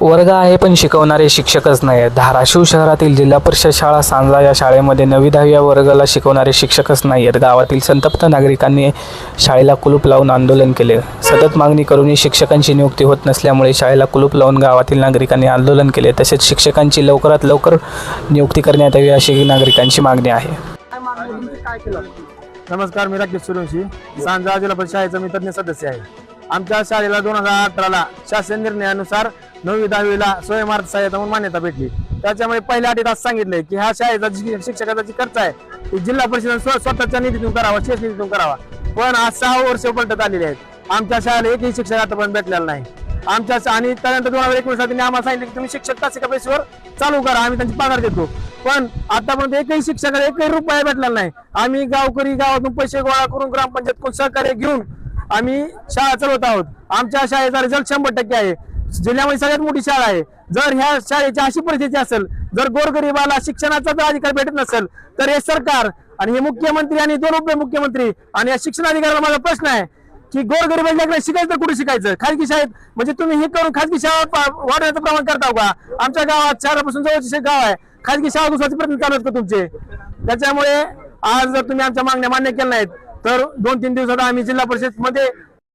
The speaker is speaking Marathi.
वर्ग आहे पण शिकवणारे शिक्षकच नाही आहेत धाराशिव शहरातील जिल्हा परिषद शाळा सांजा या शाळेमध्ये नवी दहाव्या वर्गाला शिकवणारे शिक्षकच नाही आहेत गावातील संतप्त नागरिकांनी शाळेला कुलूप लावून आंदोलन केले. सतत मागणी करूनही शिक्षकांची नियुक्ती होत नसल्यामुळे शाळेला कुलूप लावून गावातील नागरिकांनी आंदोलन केले. तसेच शिक्षकांची लवकरात लवकर नियुक्ती करण्यात यावी अशी नागरिकांची मागणी आहे. नमस्कार मी राकेश सूर्यवंशी सांजा जिल्हा परिषद शाळेचा मी तज्ज्ञ सदस्य आहे. आमच्या शाळेला दोन हजार अठराला शासन निर्णयानुसार नववी दहावीला स्वयंमार्ग सहाय्यता म्हणून मान्यता भेटली. त्याच्यामुळे पहिल्या आठ असं सांगितलंय की हा शाळेचा जी शिक्षकाचा जी खर्च आहे ती जिल्हा परिषद स्वतःच्या निधीतून करावा शेत निधीतून करावा. पण आज सहा वर्ष पलटत आलेली आहेत. आमच्या शाळेला एकही शिक्षक आतापर्यंत भेटलेला नाही. आमच्या आणि त्यानंतर दोन हजार एकोणीस त्यांनी आम्हाला सांगितलं की तुम्ही शिक्षक तासिका पैसेवर चालू करा आम्ही त्यांची पगार देतो. पण आतापर्यंत एकही शिक्षकाला एकही रुपया भेटलेला नाही. आम्ही गावकरी गावातून पैसे गोळा करून ग्रामपंचायत सहकार्य घेऊन आम्ही शाळा चालवत आहोत. आमच्या शाळेचा रिझल्ट शंभर टक्के आहे. जिल्ह्यामध्ये सगळ्यात मोठी शाळा आहे. जर ह्या शाळेची अशी परिस्थिती असेल जर गोरगरिबाला शिक्षणाचा जर अधिकार भेटत नसेल तर हे सरकार आणि हे मुख्यमंत्री आणि दोन उपमुख्यमंत्री आणि या शिक्षणाधिकाऱ्याला माझा प्रश्न आहे की गोरगरीबांच्याकडे शिकायचं तर कुठे शिकायचं? खाजगी शाळेत म्हणजे तुम्ही हे करून खाजगी शाळा वाढण्याचं वाढवण्याचं प्रमाण करता का? आमच्या गावात शहरापासून जवळचे गाव आहे. खाजगी शाळा दुसऱ्याचे प्रयत्न चालू आहेत का तुमचे? त्याच्यामुळे आज जर तुम्ही आमच्या मागण्या मान्य केल्या नाहीत तर दोन तीन दिवसात आम्ही जिल्हा परिषदमध्ये